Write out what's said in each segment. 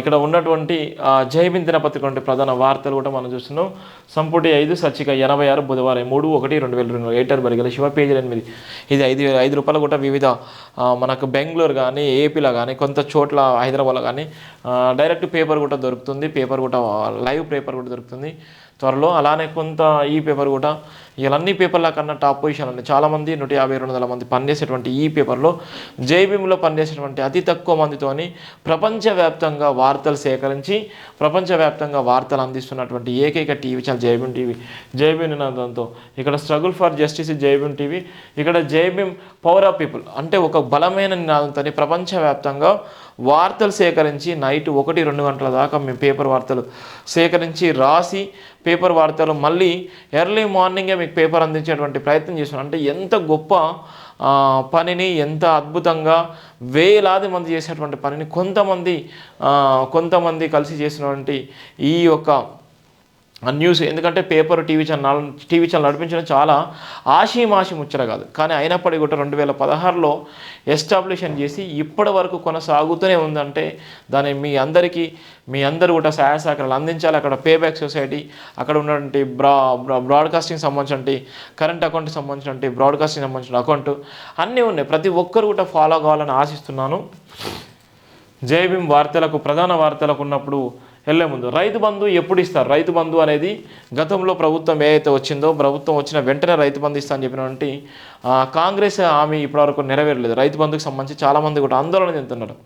ఇక్కడ ఉన్నటువంటి జైబిన్ దినపత్రిక వంటి ప్రధాన వార్తలు కూడా మనం చూస్తున్నాం. సంపుటి ఐదు సచ్చిక ఎనభై ఆరు బుధవారం మూడు ఒకటి రెండు వేల రెండు ఎయిటర్ బరిగల శివ పేజీలు ఎనిమిది. ఇది ఐదు వేల ఐదు రూపాయలు కూడా వివిధ మనకు బెంగళూరు కానీ ఏపీలో కానీ కొంత చోట్ల హైదరాబాద్లో కానీ డైరెక్ట్ పేపర్ కూడా దొరుకుతుంది. పేపర్ కూడా లైవ్ పేపర్ కూడా దొరుకుతుంది. త్వరలో అలానే కొంత ఈ పేపర్ కూడా ఇలా అన్ని పేపర్ల కన్నా టాప్ పొజిషన్ ఉంది చాలామంది నూట యాభై రెండు వందల మంది పనిచేసేటువంటి ఈ పేపర్లో జైబీమ్లో పనిచేసేటువంటి అతి తక్కువ మందితోని ప్రపంచవ్యాప్తంగా వార్తలు సేకరించి ప్రపంచవ్యాప్తంగా వార్తలు అందిస్తున్నటువంటి ఏకైక TV channel Jai Bhim TV. Jai Bhim నినాదంతో. ఇక్కడ struggle for justice Jai Bhim TV. ఇక్కడ జైబీమ్ పవర్ ఆఫ్ పీపుల్ అంటే ఒక బలమైన నినాదంతో ప్రపంచవ్యాప్తంగా వార్తలు సేకరించి నైట్ ఒకటి రెండు గంటల దాకా మేము పేపర్ వార్తలు సేకరించి రాసి పేపర్ వార్తలు మళ్ళీ ఎర్లీ మార్నింగే మీకు పేపర్ అందించేటువంటి ప్రయత్నం చేస్తున్నాం అంటే ఎంత గొప్ప పనిని ఎంత అద్భుతంగా వేలాది మంది చేసేటువంటి పనిని కొంతమంది కొంతమంది కలిసి చేసినటువంటి ఈ యొక్క న్యూస్ ఎందుకంటే paper TV channel TV channel నడిపించడం చాలా ఆశీమాషి ముచ్చట కాదు. కానీ అయినప్పటికీ కూడా రెండు వేల పదహారులో ఎస్టాబ్లిషన్ చేసి ఇప్పటి వరకు కొనసాగుతూనే ఉందంటే దాన్ని మీ అందరికీ మీ అందరూ కూడా సహాయ సహకారాలు అందించాలి. అక్కడ పేబ్యాక్ సొసైటీ అక్కడ ఉన్నటువంటి బ్రా బ్రా- బ్రాడ్కాస్టింగ్ సంబంధించినటువంటి కరెంట్ అకౌంట్కి సంబంధించినటువంటి బ్రాడ్కాస్టింగ్ సంబంధించిన అకౌంట్ అన్నీ ఉన్నాయి. ప్రతి ఒక్కరు కూడా ఫాలో కావాలని ఆశిస్తున్నాను. జై వార్తలకు ప్రధాన వార్తలకు ఉన్నప్పుడు వెళ్ళే ముందు. రైతు బంధు ఎప్పుడు ఇస్తారు? రైతు బంధు అనేది గతంలో ప్రభుత్వం ఏదైతే వచ్చిందో ప్రభుత్వం వచ్చిన వెంటనే రైతు బంధు ఇస్తా అని చెప్పినటువంటి కాంగ్రెస్ హామీ ఇప్పటివరకు నెరవేరలేదు. రైతు బంధుకు సంబంధించి చాలామంది కూడా ఆందోళన చెందుతున్నారు.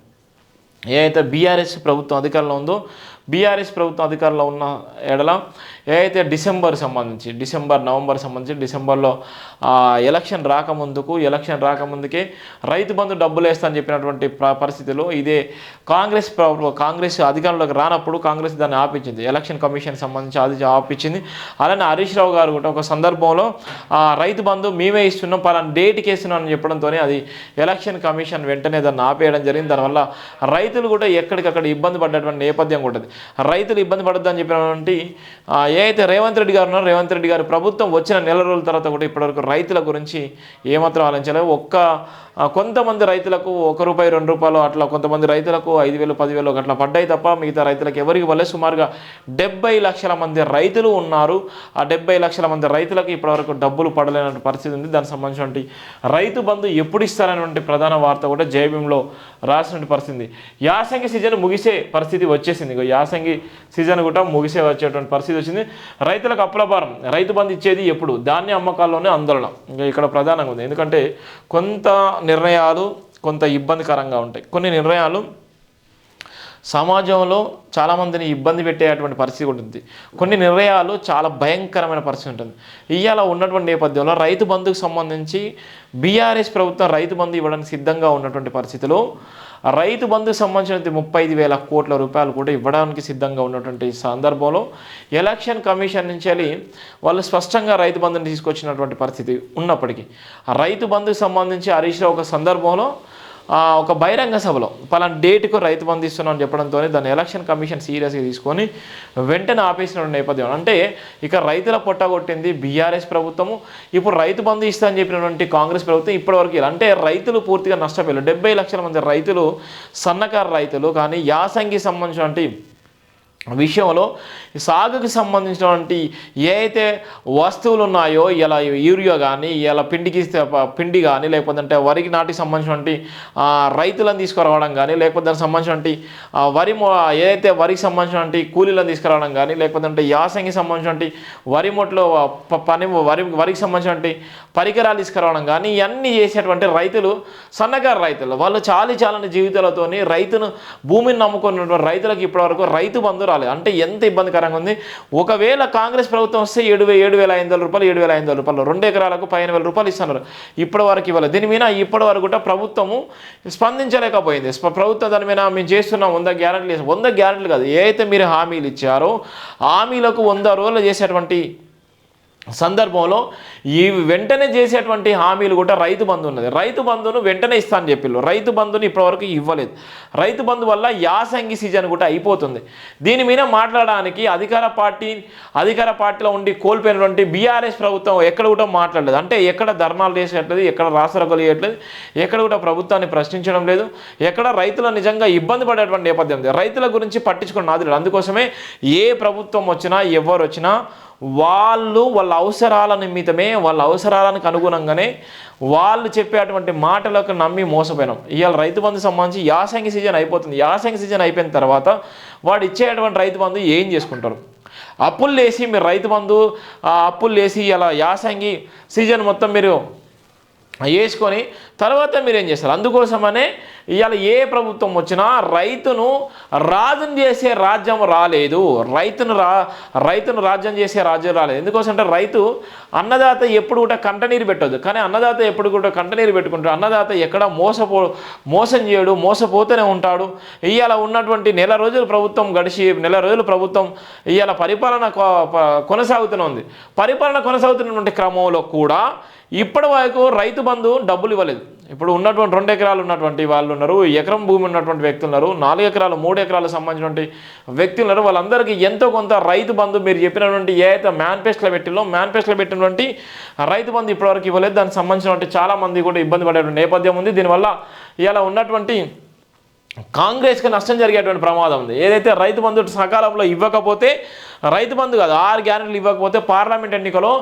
ఏ అయితే బీఆర్ఎస్ ప్రభుత్వం అధికారంలో ఉందో బీఆర్ఎస్ ప్రభుత్వం అధికారంలో ఉన్న ఎడల ఏదైతే డిసెంబర్ సంబంధించి డిసెంబర్ నవంబర్ సంబంధించి డిసెంబర్లో ఎలక్షన్ రాకముందుకు ఎలక్షన్ రాకముందుకే రైతు బంధు డబ్బులు వేస్తాను చెప్పినటువంటి పరిస్థితిలో ఇదే కాంగ్రెస్ ప్రభు- కాంగ్రెస్ అధికారంలోకి రానప్పుడు కాంగ్రెస్ దాన్ని ఆపించింది. ఎలక్షన్ కమిషన్ సంబంధించి అది ఆపించింది. అలానే హరీష్ రావు గారు కూడా ఒక సందర్భంలో ఆ, రైతు బంధు మేమే ఇస్తున్నాం పలానా డేట్కి వేస్తున్నాం అని చెప్పడంతోనే అది ఎలక్షన్ కమిషన్ వెంటనే దాన్ని ఆపేయడం జరిగింది. దానివల్ల రైతులు కూడా ఎక్కడికక్కడ ఇబ్బంది పడ్డటువంటి నేపథ్యం ఉంటుంది రైతులు ఇబ్బంది పడద్దు అని చెప్పినటువంటి అయితే రేవంత్ రెడ్డి గారు ఉన్నారో రేవంత్ రెడ్డి గారు ప్రభుత్వం వచ్చిన నెల రోజుల తర్వాత కూడా ఇప్పటివరకు రైతుల గురించి ఏమాత్రం ఆలోచించలేదు. ఒక్క కొంతమంది రైతులకు ఒక రూపాయి రెండు రూపాయలు అట్లా కొంతమంది రైతులకు ఐదు వేలు పదివేలు అట్లా పడ్డాయి తప్ప మిగతా రైతులకు ఎవరికి వల్లే సుమారుగా డెబ్బై లక్షల మంది రైతులు ఉన్నారు. ఆ డెబ్బై లక్షల మంది రైతులకు ఇప్పటివరకు డబ్బులు పడలేనటువంటి పరిస్థితి ఉంది. దానికి సంబంధించినటువంటి రైతు బంధు ఎప్పుడు ఇస్తారనేటువంటి ప్రధాన వార్త కూడా జేబీఎంలో రాసినటువంటి పరిస్థితి యాసంగి సీజన్ ముగిసే పరిస్థితి వచ్చేసింది. యాసంగి సీజన్ కూడా ముగిసే వచ్చేటువంటి పరిస్థితి వచ్చింది. రైతులకు అప్పుల భారం రైతు బంధు ఇచ్చేది ఎప్పుడు? ధాన్య అమ్మకాల్లోనే ఆందోళన. ఇక్కడ ప్రధానంగా ఉంది. ఎందుకంటే కొంత నిర్ణయాలు కొంత ఇబ్బందికరంగా ఉంటాయి. కొన్ని నిర్ణయాలు సమాజంలో చాలామందిని ఇబ్బంది పెట్టేటువంటి పరిస్థితి ఉంటుంది. కొన్ని నిర్ణయాలు చాలా భయంకరమైన పరిస్థితి ఉంటుంది. ఇవాళ ఉన్నటువంటి నేపథ్యంలో రైతు బంధుకు సంబంధించి బీఆర్ఎస్ ప్రభుత్వం రైతు బంధు ఇవ్వడానికి సిద్ధంగా ఉన్నటువంటి పరిస్థితిలో రైతు బంధుకు సంబంధించిన ముప్పై ఐదు వేల కోట్ల రూపాయలు కూడా ఇవ్వడానికి సిద్ధంగా ఉన్నటువంటి సందర్భంలో ఎలక్షన్ కమిషన్ నుంచి వెళ్ళి వాళ్ళు స్పష్టంగా రైతు బంధుని తీసుకొచ్చినటువంటి పరిస్థితి ఉన్నప్పటికీ. ఆ రైతు బంధుకు సంబంధించి హరీష్ రావు ఒక సందర్భంలో ఒక బహిరంగ సభలో పలానా డేట్కు రైతు బంధు ఇస్తున్నానని చెప్పడంతో దాన్ని ఎలక్షన్ కమిషన్ సీరియస్గా తీసుకొని వెంటనే ఆపేసిన నేపథ్యం. అంటే ఇక రైతుల పొట్టగొట్టింది బీఆర్ఎస్ ప్రభుత్వము. ఇప్పుడు రైతు బంధు ఇస్తా అని చెప్పినటువంటి కాంగ్రెస్ ప్రభుత్వం ఇప్పటివరకు ఇలా అంటే రైతులు పూర్తిగా నష్టపోయారు. డెబ్బై లక్షల మంది రైతులు సన్నకారు రైతులు కానీ యాసంగి సంబంధించినటువంటి విషయంలో సాగుకు సంబంధించినటువంటి ఏ అయితే వస్తువులు ఉన్నాయో ఇలా యూరియా కానీ ఇలా పిండికి పిండి కానీ లేకపోతే వరికి నాటికి సంబంధించినటువంటి రైతులను తీసుకురావడం కానీ లేకపోతే దానికి సంబంధించినటువంటి వరి మొ- ఏదైతే వరికి సంబంధించినటువంటి కూలీలను తీసుకురావడం కానీ లేకపోతే యాసంగి సంబంధించినటువంటి వరి మొట్లో పని వరి వరికి సంబంధించినటువంటి పరికరాలు తీసుకురావడం కానీ ఇవన్నీ చేసేటువంటి రైతులు సన్నకారు రైతులు. వాళ్ళు చాలి చాలని జీవితాలతోని రైతును భూమిని నమ్ముకున్నటువంటి రైతులకు ఇప్పటివరకు రైతు బంధు రాలేదు అంటే ఎంత ఇబ్బందికరంగా ఉంది? ఒకవేళ కాంగ్రెస్ ప్రభుత్వం వస్తే ఏడు వే ఏడు వేల ఐదు వందల రూపాయలు ఏడు వేల ఐదు వందల రూపాయలు రెండు ఎకరాలకు పదిహేను వేల రూపాయలు ఇస్తున్నారు. ఇప్పటి వరకు ఇవ్వలేదు. దీని మీద ఇప్పటి వరకు కూడా ప్రభుత్వము స్పందించలేకపోయింది. ప్రభుత్వం దాని మీద మేము చేస్తున్నాం వంద గ్యారెంటీలు వంద గ్యారెంటీలు కాదు. ఏ అయితే మీరు హామీలు ఇచ్చారో హామీలకు వంద రోజులు చేసేటువంటి సందర్భంలో ఈ వెంటనే చేసేటువంటి హామీలు కూడా రైతు బంధు ఉన్నది. రైతు బంధును వెంటనే ఇస్తానని చెప్పిళ్ళు. రైతు బంధుని ఇప్పటివరకు ఇవ్వలేదు. రైతు బంధు వల్ల యాసంగి సీజన్ కూడా అయిపోతుంది. దీని మీద మాట్లాడడానికి అధికార పార్టీ అధికార పార్టీలో ఉండి కోల్పోయినటువంటి బీఆర్ఎస్ ప్రభుత్వం ఎక్కడ కూడా మాట్లాడలేదు. అంటే ఎక్కడ ధర్నాలు చేసేట్లేదు ఎక్కడ రాసరకలు చేయట్లేదు ఎక్కడ కూడా ప్రభుత్వాన్ని ప్రశ్నించడం లేదు ఎక్కడ రైతులు నిజంగా ఇబ్బంది పడేటువంటి నేపథ్యం రైతుల గురించి పట్టించుకున్న నాదుడు అందుకోసమే ఏ ప్రభుత్వం వచ్చినా ఎవరు వచ్చినా వాళ్ళు వాళ్ళ అవసరాల నిమిత్తమే వాళ్ళ అవసరాలకు అనుగుణంగానే వాళ్ళు చెప్పేటువంటి మాటలకు నమ్మి మోసపోయినాం. ఇవాళ రైతు బంధు సంబంధించి యాసంగి సీజన్ అయిపోతుంది. యాసంగి సీజన్ అయిపోయిన తర్వాత వాడు ఇచ్చేటువంటి రైతు బంధు ఏం చేసుకుంటారు? అప్పులు లేసి మీరు రైతు బంధు అప్పులు లేసి ఇలా యాసంగి సీజన్ మొత్తం మీరు వేసుకొని తర్వాత మీరు ఏం చేస్తారు? అందుకోసమనే ఇవాళ ఏ ప్రభుత్వం వచ్చినా రైతును రాజును చేసే రాజ్యం రాలేదు. రైతును రా రైతును రాజ్యం చేసే రాజ్యం రాలేదు. ఎందుకోసం అంటే రైతు అన్నదాత ఎప్పుడు కూడా కంటనీరు పెట్టదు కానీ అన్నదాత ఎప్పుడు కూడా కంటనీరు పెట్టుకుంటాడు. అన్నదాత ఎక్కడ మోసపో మోసం చేయడు మోసపోతూనే ఉంటాడు. ఇవాళ ఉన్నటువంటి నెల రోజులు ప్రభుత్వం గడిచి నెల రోజులు ప్రభుత్వం ఇవాళ పరిపాలన కొ- ప- కొనసాగుతూనే ఉంది. పరిపాలన కొనసాగుతున్నటువంటి క్రమంలో కూడా ఇప్పటి వరకు రైతు బంధు డబ్బులు ఇవ్వలేదు. ఇప్పుడు ఉన్నటువంటి రెండు ఎకరాలు ఉన్నటువంటి వాళ్ళు ఉన్నారు ఎకరం భూమి ఉన్నటువంటి వ్యక్తులు ఉన్నారు నాలుగు ఎకరాలు మూడు ఎకరాలకు సంబంధించినటువంటి వ్యక్తులు ఉన్నారు. వాళ్ళందరికీ ఎంతో కొంత రైతు బంధు మీరు చెప్పినటువంటి ఏ అయితే మేనిఫెస్టోలో పెట్టిలో మేనిఫెస్టోలో పెట్టినటువంటి రైతు బంధు ఇప్పటివరకు ఇవ్వలేదు. దానికి సంబంధించినటువంటి చాలామంది కూడా ఇబ్బంది పడేటువంటి నేపథ్యం ఉంది. దీనివల్ల ఇలా ఉన్నటువంటి కాంగ్రెస్కి నష్టం జరిగేటువంటి ప్రమాదం ఉంది. ఏదైతే రైతు బంధు సకాలంలో ఇవ్వకపోతే రైతు బంధు కాదు ఆరు గ్యారెంటీలు ఇవ్వకపోతే పార్లమెంట్ ఎన్నికలో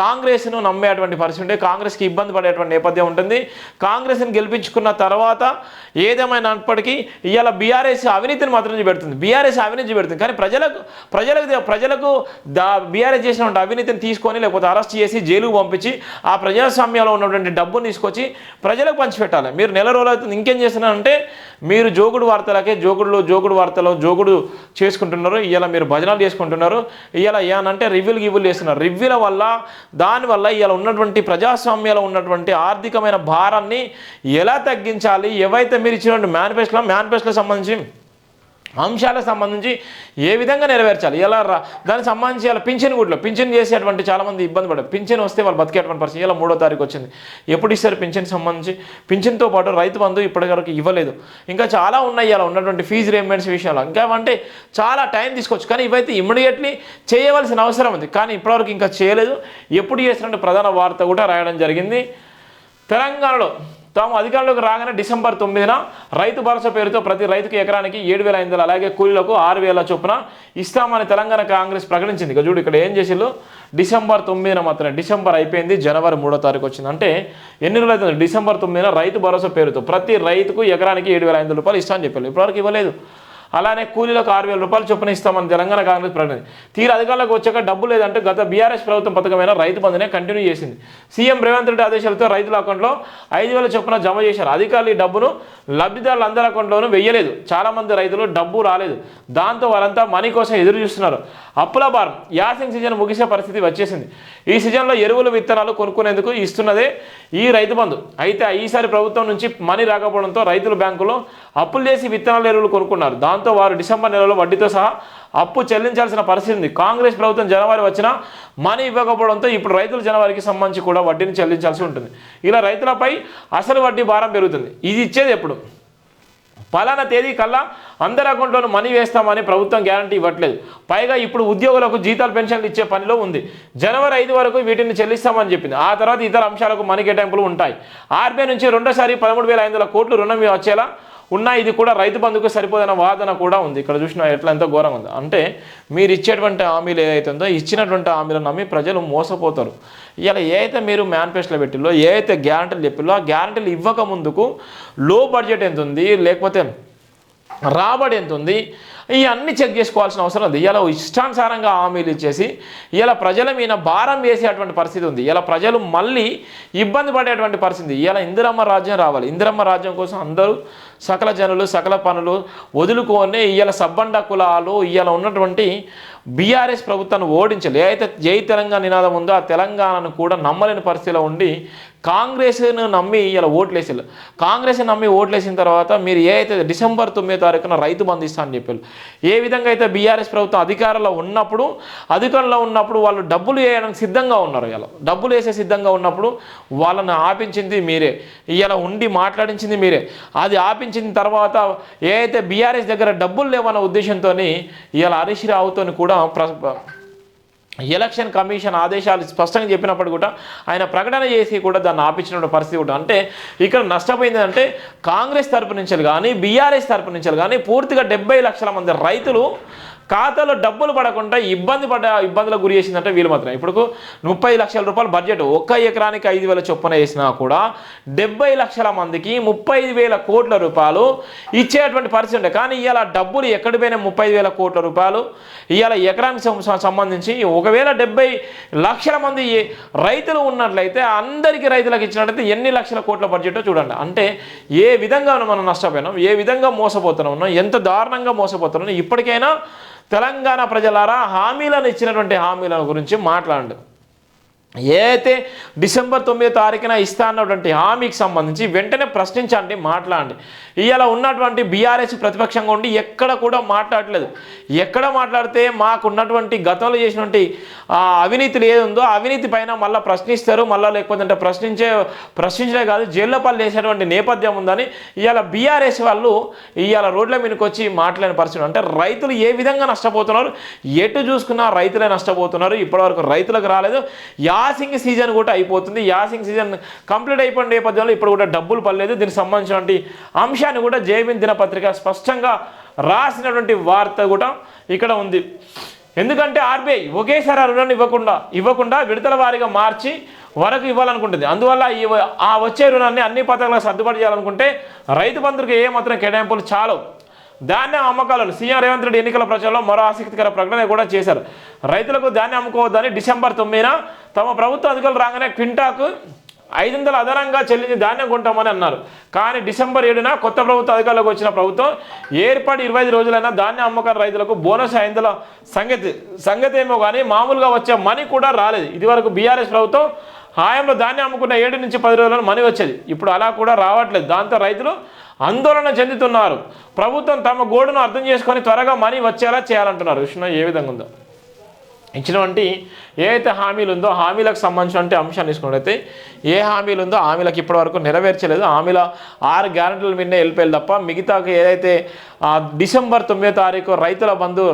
కాంగ్రెస్ను నమ్మేటువంటి పరిస్థితి ఉంటే కాంగ్రెస్కి ఇబ్బంది పడేటువంటి నేపథ్యం ఉంటుంది. కాంగ్రెస్ని గెలిపించుకున్న తర్వాత ఏదేమైనప్పటికీ ఇవాళ బీఆర్ఎస్ అవినీతిని మాత్రం చూపెడుతుంది. బీఆర్ఎస్ అవినీతి పెడుతుంది కానీ ప్రజలకు ప్రజలకు ప్రజలకు దా బీఆర్ఎస్ చేసినటువంటి అవినీతిని తీసుకొని లేకపోతే అరెస్ట్ చేసి జైలుకు పంపించి ఆ ప్రజాస్వామ్యంలో ఉన్నటువంటి డబ్బుని తీసుకొచ్చి ప్రజలకు పంచిపెట్టాలి. మీరు నెల రోజులు అవుతుంది. ఇంకేం చేస్తున్నారంటే మీరు జోగుడు వార్తలకే జోగుడులో జోగుడు వార్తలో జోగుడు చేసుకుంటున్నారు. ఇవాళ మీరు భజనాలు చేసుకుంటున్నారు. చేస్తున్నారు. ఇలా ఏనంటే రివ్యూలు గివ్యూలు చేస్తున్నారు. రివ్యూల వల్ల దానివల్ల ఇలా ఉన్నటువంటి ప్రజాస్వామ్యంలో ఉన్నటువంటి ఆర్థికమైన భారాన్ని ఎలా తగ్గించాలి? ఏవైతే మీరు ఇచ్చినటువంటి మేనిఫెస్టోలో మేనిఫెస్టోకి సంబంధించి అంశాలకు సంబంధించి ఏ విధంగా నెరవేర్చాలి? ఎలా రా దానికి సంబంధించి ఇలా పింఛన్ కూడా పింఛన్ చేసేటువంటి చాలామంది ఇబ్బంది పడ్డారు పింఛన్ వస్తే వాళ్ళు బతికేటువంటి పరిస్థితి. ఇలా మూడో తారీఖు వచ్చింది. ఎప్పుడు ఇస్తారు పింఛన్ సంబంధించి? పింఛన్తో పాటు రైతు బంధు ఇప్పటివరకు ఇవ్వలేదు. ఇంకా చాలా ఉన్నాయి ఇలా ఉన్నటువంటి ఫీజు రేమెంట్స్ విషయాలు. ఇంకా అంటే చాలా టైం తీసుకోవచ్చు. కానీ ఇవైతే ఇమ్మీడియట్లీ చేయవలసిన అవసరం ఉంది. కానీ ఇప్పటివరకు ఇంకా చేయలేదు. ఎప్పుడు చేసినట్టు ప్రధాన వార్త కూడా రాయడం జరిగింది. తెలంగాణలో తాము అధికారంలోకి రాగానే డిసెంబర్ తొమ్మిదిన రైతు భరోసా పేరుతో ప్రతి రైతుకు ఎకరానికి ఏడు వేల ఐదు అలాగే కూలీలకు ఆరు వేల చొప్పున ఇస్తామని తెలంగాణ కాంగ్రెస్ ప్రకటించింది. ఇక చూడు ఇక్కడ ఏం చేసిళ్ళు డిసెంబర్ తొమ్మిదిన మాత్రమే డిసెంబర్ అయిపోయింది జనవరి మూడో తారీఖు వచ్చింది. అంటే ఎన్ని రోజులు అవుతుంది? డిసెంబర్ తొమ్మిదిన రైతు భరోసా పేరుతో ప్రతి రైతుకు ఎకరానికి ఏడు వేల ఐదు రూపాయలు ఇస్తామని చెప్పారు. ఇప్పటివరకు ఇవ్వలేదు. అలానే కూలీలకు ఆరు వేల రూపాయలు చొప్పున ఇస్తామని తెలంగాణ కాంగ్రెస్ ప్రకటన తీరు అధికారులకు వచ్చాక డబ్బు లేదంటే గత బీఆర్ఎస్ ప్రభుత్వం పథకమైన రైతు బంధునే కంటిన్యూ చేసింది. సీఎం రేవంత్ రెడ్డి ఆదేశాలతో రైతుల అకౌంట్లో ఐదు వేల చొప్పున జమ చేశారు. అధికారులు ఈ డబ్బును లబ్ధిదారులు అందరి అకౌంట్లోనూ వెయ్యలేదు. చాలామంది రైతులు డబ్బు రాలేదు. దాంతో వారంతా మనీ కోసం ఎదురు చూస్తున్నారు. అప్పుల భారం యాసింగ్ సీజన్ ముగిసే పరిస్థితి వచ్చేసింది. ఈ సీజన్లో ఎరువులు విత్తనాలు కొనుక్కునేందుకు ఇస్తున్నదే ఈ రైతు బంధు. అయితే ఈసారి ప్రభుత్వం నుంచి మనీ రాకపోవడంతో రైతులు బ్యాంకులో అప్పులు చేసి విత్తనాలు ఎరువులు కొనుక్కున్నారు. దాంతో వారు డిసెంబర్ నెలలో వడ్డీతో సహా అప్పు చెల్లించాల్సిన పరిస్థితి ఉంది. కాంగ్రెస్ ప్రభుత్వం జనవరి వచ్చినా మనీ ఇవ్వకపోవడంతో ఇప్పుడు రైతులు జనవరికి సంబంధించి కూడా వడ్డీని చెల్లించాల్సి ఉంటుంది. ఇలా రైతులపై అసలు వడ్డీ భారం పెరుగుతుంది. ఇది ఇచ్చేది ఎప్పుడు? పలానా తేదీ కల్లా అందరి అకౌంట్లోనూ మనీ వేస్తామని ప్రభుత్వం గ్యారంటీ ఇవ్వట్లేదు. పైగా ఇప్పుడు ఉద్యోగులకు జీతాలు పెన్షన్లు ఇచ్చే పనిలో ఉంది. జనవరి ఐదు వరకు వీటిని చెల్లిస్తామని చెప్పింది. ఆ తర్వాత ఇతర అంశాలకు మనీ కేటాయింపులు ఉంటాయి. ఆర్బీఐ నుంచి రెండోసారి పదమూడు వేల ఐదు వందల కోట్లు రుణం వచ్చేలా ఉన్న ఇది కూడా రైతు బంధుకు సరిపోదన్న వాదన కూడా ఉంది. ఇక్కడ చూసిన ఎట్లా ఎంతో ఘోరంగా ఉంది. అంటే మీరు ఇచ్చేటువంటి హామీలు ఏదైతే ఉందో ఇచ్చినటువంటి హామీలను నమ్మి ప్రజలు మోసపోతారు. ఇలా ఏదైతే మీరు మేనిఫెస్టోలో పెట్టిల్లో ఏదైతే గ్యారంటీలు చెప్పిల్లో ఆ గ్యారంటీలు ఇవ్వక ముందుకు లో బడ్జెట్ ఎంత ఉంది లేకపోతే రాబడి ఎంత ఉంది ఇవన్నీ చెక్ చేసుకోవాల్సిన అవసరం ఉంది ఇలా ఇష్టానుసారంగా హామీలు ఇచ్చేసి ఇలా ప్రజల మీద భారం వేసేటువంటి పరిస్థితి ఉంది. ఇలా ప్రజలు మళ్ళీ ఇబ్బంది పడేటువంటి పరిస్థితి ఇలా ఇందిరమ్మ రాజ్యం రావాలి. ఇందిరమ్మ రాజ్యం కోసం అందరూ సకల జనులు సకల పనులు వదులుకొని ఇవాళ సబ్బండ కులాలు ఇవాళ ఉన్నటువంటి బీఆర్ఎస్ ప్రభుత్వాన్ని ఓడించాలి. ఏదైతే జై తెలంగాణ నినాదం ఉందో? ఆ తెలంగాణను కూడా నమ్మలేని పరిస్థితిలో ఉండి కాంగ్రెస్ను నమ్మి ఇలా ఓట్లేసారు కాంగ్రెస్ నమ్మి ఓట్లేసిన తర్వాత మీరు ఏ డిసెంబర్ తొమ్మిదో తారీఖున రైతు బంధు ఇస్తా అని చెప్పారు. ఏ విధంగా అయితే బీఆర్ఎస్ ప్రభుత్వం అధికారంలో ఉన్నప్పుడు అధికారంలో ఉన్నప్పుడు వాళ్ళు డబ్బులు వేయడానికి సిద్ధంగా ఉన్నారు ఇలా. డబ్బులు వేసే సిద్ధంగా ఉన్నప్పుడు వాళ్ళని ఆపించింది మీరే. ఇలా ఉండి మాట్లాడించింది మీరే. అది ఆపించిన తర్వాత ఏ అయితే బీఆర్ఎస్ దగ్గర డబ్బులు లేవన్న ఉద్దేశంతో ఇలా హరీష్ రావుతో కూడా ప్ర ఎలక్షన్ కమిషన్ ఆదేశాలు స్పష్టంగా చెప్పినప్పుడు కూడా ఆయన ప్రకటన చేసి కూడా దాన్ని ఆపించిన పరిస్థితి కూడా అంటే ఇక్కడ నష్టపోయింది అంటే కాంగ్రెస్ తరపు నుంచి కానీ బీఆర్ఎస్ తరపు నుంచి కానీ పూర్తిగా డెబ్బై లక్షల మంది రైతులు ఖాతాలో డబ్బులు పడకుండా ఇబ్బంది పడ్డ ఇబ్బందులకు గురి చేసిందంటే వీళ్ళు మాత్రం ఇప్పుడు ముప్పై లక్షల రూపాయల బడ్జెట్ ఒక్క ఎకరానికి ఐదు వేల చొప్పున వేసినా కూడా డెబ్బై లక్షల మందికి ముప్పై వేల కోట్ల రూపాయలు ఇచ్చేటువంటి పరిస్థితి ఉండే. కానీ ఇవాళ డబ్బులు ఎక్కడి పోయినా ముప్పై వేల కోట్ల రూపాయలు ఇవాళ ఎకరానికి సంబంధించి ఒకవేళ డెబ్బై లక్షల మంది రైతులు ఉన్నట్లయితే అందరికీ రైతులకు ఇచ్చినట్లయితే ఎన్ని లక్షల కోట్ల బడ్జెట్ చూడండి. అంటే ఏ విధంగా మనం నష్టపోయినాం ఏ విధంగా మోసపోతున్నాం ఎంత దారుణంగా మోసపోతున్నాం ఇప్పటికైనా తెలంగాణ ప్రజలారా హామీలను ఇచ్చినటువంటి హామీల గురించి మాట్లాడండి. ఏదైతే డిసెంబర్ తొమ్మిదో తారీఖున ఇస్తా అన్నటువంటి హామీకి సంబంధించి వెంటనే ప్రశ్నించండి మాట్లాడండి. ఇవాళ ఉన్నటువంటి బీఆర్ఎస్ ప్రతిపక్షంగా ఉండి ఎక్కడ కూడా మాట్లాడలేదు ఎక్కడ మాట్లాడితే మాకున్నటువంటి గతంలో చేసినటువంటి ఆ, అవినీతి ఏది ఉందో అవినీతి పైన మళ్ళీ ప్రశ్నిస్తారు మళ్ళీ లేకపోతే ప్రశ్నించే ప్రశ్నించడే కాదు జైల్లో పల్లి వేసేటువంటి నేపథ్యం ఉందని ఇవాళ బీఆర్ఎస్ వాళ్ళు ఇవాళ రోడ్ల మీదకి వచ్చి మాట్లాడిన పరిస్థితి. అంటే రైతులు ఏ విధంగా నష్టపోతున్నారు? ఎటు చూసుకున్నా రైతులే నష్టపోతున్నారు. ఇప్పటివరకు రైతులకు రాలేదు. యాసింగ్ సీజన్ కూడా అయిపోతుంది. యాసింగ్ సీజన్ కంప్లీట్ అయిపోయిన నేపథ్యంలో ఇప్పుడు కూడా డబ్బులు పడలేదు. దీనికి సంబంధించినటువంటి అంశాన్ని కూడా జైబిన్ దినపత్రిక స్పష్టంగా రాసినటువంటి వార్త కూడా ఇక్కడ ఉంది. ఎందుకంటే ఆర్బీఐ ఒకేసారి ఆ రుణాన్ని ఇవ్వకుండా ఇవ్వకుండా విడతల వారీగా మార్చి వరకు ఇవ్వాలనుకుంటుంది. అందువల్ల ఈ ఆ వచ్చే రుణాన్ని అన్ని పథకాలకు సర్దుబాటు చేయాలనుకుంటే రైతు బంధుకు ఏమాత్రం కేటాయింపులు చాలు ధాన్యం అమ్మకాలను సీఎం రేవంత్ రెడ్డి ఎన్నికల ప్రచారంలో మరో ఆసక్తికర ప్రకటన కూడా చేశారు. రైతులకు ధాన్యం అమ్ముకోవద్దని డిసెంబర్ తొమ్మిదిన తమ ప్రభుత్వ అధికారులు రాగానే క్వింటాకు ఐదు వందల అదనంగా చెల్లించి ధాన్యం కొంటామని అన్నారు. కానీ డిసెంబర్ ఏడున కొత్త ప్రభుత్వ అధికారులకు వచ్చిన ప్రభుత్వం ఏర్పాటు ఇరవై ఐదు రోజులైనా ధాన్యం అమ్మకాల రైతులకు బోనస్ ఐదుల సంగతి సంగతి ఏమో కానీ మామూలుగా వచ్చే మనీ కూడా రాలేదు. ఇదివరకు బీఆర్ఎస్ ప్రభుత్వం హాయంలో ధాన్యం అమ్ముకున్న ఏడు నుంచి పది రోజులలో మనీ వచ్చేది. ఇప్పుడు అలా కూడా రావట్లేదు. దాంతో రైతులు ఆందోళన చెందుతున్నారు. ప్రభుత్వం తమ గోడును అర్థం చేసుకొని త్వరగా మనీ వచ్చేలా చేయాలంటున్నారు. విష్ణు ఏ విధంగా ఉందో? ఇచ్చినటువంటి ఏదైతే హామీలు ఉందో హామీలకు సంబంధించినటువంటి అంశాన్ని తీసుకున్నట్లయితే ఏ హామీలు ఉందో హామీలకు ఇప్పటివరకు నెరవేర్చలేదు. హామీల ఆరు గ్యారెంటీల మీదనే వెళ్ళిపోయాలి తప్ప మిగతా ఏదైతే డిసెంబర్ తొమ్మిదో తారీఖు రైతుల బంధు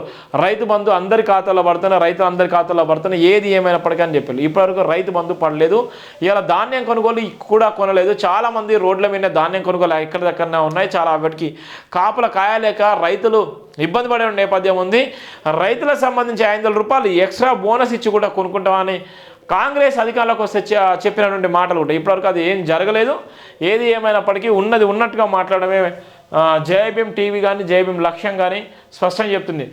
రైతు బంధు అందరి ఖాతాలో పడుతున్న రైతులందరి ఖాతాలో పడుతున్నాయి ఏది ఏమైనప్పటికీ అని చెప్పారు. ఇప్పటివరకు రైతు బంధు పడలేదు. ఇలా ధాన్యం కొనుగోలు కూడా కొనలేదు. చాలామంది రోడ్ల మీద ధాన్యం కొనుగోలు ఎక్కడిదక్కడనే ఉన్నాయి. చాలా వాటికి కాపుల కాయలేక రైతులు ఇబ్బంది పడే నేపథ్యం ఉంది. రైతులకు సంబంధించి ఐదు రూపాయలు ఎక్స్ట్రా బోనస్ ఇచ్చి కూడా కొనుక్కుంటామని కాంగ్రెస్ అధికారులకు వస్తే చెప్పినటువంటి మాటలు ఉంటాయి ఇప్పటివరకు అది ఏం జరగలేదు. ఏది ఏమైనప్పటికీ ఉన్నది ఉన్నట్టుగా మాట్లాడమే జేబీఎం టీవీ కానీ జేబీఎం లక్ష్యం కానీ స్పష్టంగా చెప్తుంది.